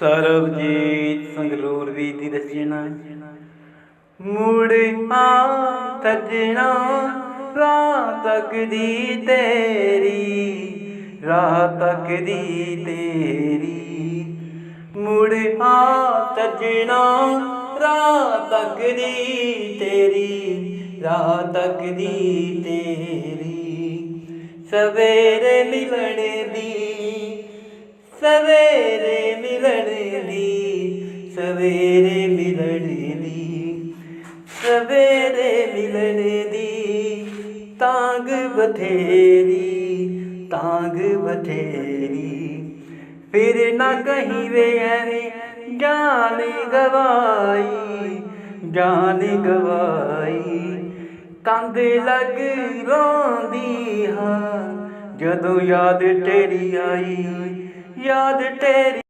ਸਰਬਜੀਤ ਸੰਗਰੂਰ ਵੀ ਦੀ ਰਚਨਾ ਮੁੜ ਆ ਤਜਣਾ ਰਾਤ ਤੱਕ ਦੀ ਤੇਰੀ ਰਾਤ ਤੱਕ ਦੀ ਤੇਰੀ। ਮੁੜ ਆ ਤਜਣਾ ਰਾਤ ਤੱਕ ਦੀ ਤੇਰੀ ਰਾਤ ਤੱਕ ਦੀ ਤੇਰੀ। ਸਵੇਰੇ ਮਿਲਣ ਦੀ ਸਵੇਰੇ ਮਿਲਣ ਦੀ, ਸਵੇਰੇ ਮਿਲਣ ਦੀ, ਸਵੇਰੇ ਮਿਲਣ ਦੀ ਤਾਂਗ ਬਥੇਰੀ ਤਾਂਗ ਬਥੇਰੀ। ਫਿਰ ਨਾ ਕਹੀਂ ਵੇ ਐਵੇਂ, ਜਾਨ ਗਵਾਈ ਜਾਨ ਗਵਾਈ। ਕੰਦ ਲੱਗ ਰੋਂਦੀ ਹਾਂ, ਜਦੋਂ ਯਾਦ ਤੇਰੀ ਆਈ ਯਾਦ ਤੇਰੀ